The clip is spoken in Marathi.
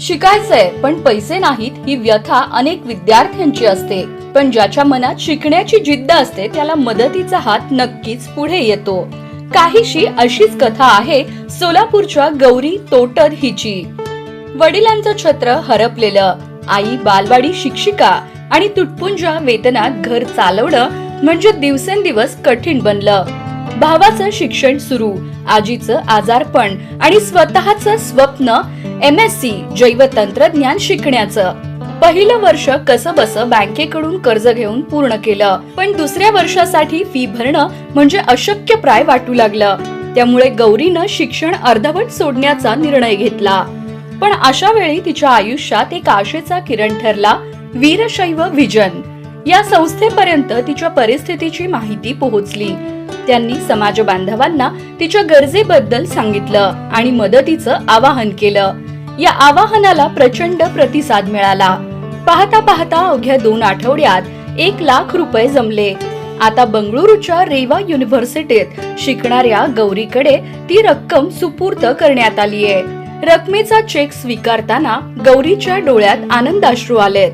शिकायचंय पण पैसे नाहीत ही व्यथा अनेक विद्यार्थ्यांची असते. पण ज्याच्या मनात शिकण्याची जिद्द असते त्याला मदतीचा हात नक्कीच पुढे येतो. काहीशी अशीच कथा आहे सोलापूरच्या गौरी तोटर हिची. वडिलांचं छत्र हरपलेलं. आई बालवाडी शिक्षिका आणि तुटपुंजा वेतनात घर चालवणं म्हणजे दिवसेंदिवस कठीण बनलं. भावाचं शिक्षण सुरू आजीचं आजारपण आणि स्वतःचं स्वप्न एम एस सी जैवतंत्रज्ञान शिकण्याचं. पहिलं वर्ष कसं बस बँकेकडून कर्ज घेऊन पूर्ण केलं. पण दुसऱ्या वर्षासाठी फी भरणं म्हणजे अशक्य प्राय वाटू लागलं. त्यामुळे गौरीनं शिक्षण अर्धवट सोडण्याचा निर्णय घेतला. पण अशा वेळी तिच्या आयुष्यात एक आशेचा किरण ठरला वीरशैव विजन. या संस्थेपर्यंत तिच्या परिस्थितीची माहिती पोहोचली. त्यांनी समाज बांधवांना तिच्या गरजेबद्दल सांगितलं आणि मदतीचं आवाहन केलं. या आवाहनाला प्रचंड प्रतिसाद मिळाला. पाहता पाहता अवघ्या दोन आठवड्यात एक लाख रुपये जमले. आता बंगळुरूच्या रेवा युनिव्हर्सिटीत शिकणाऱ्या गौरीकडे ती रक्कम सुपूर्त करण्यात आली आहे रकमेचा चेक स्वीकारताना गौरीच्या डोळ्यात आनंदाश्रू आलेत.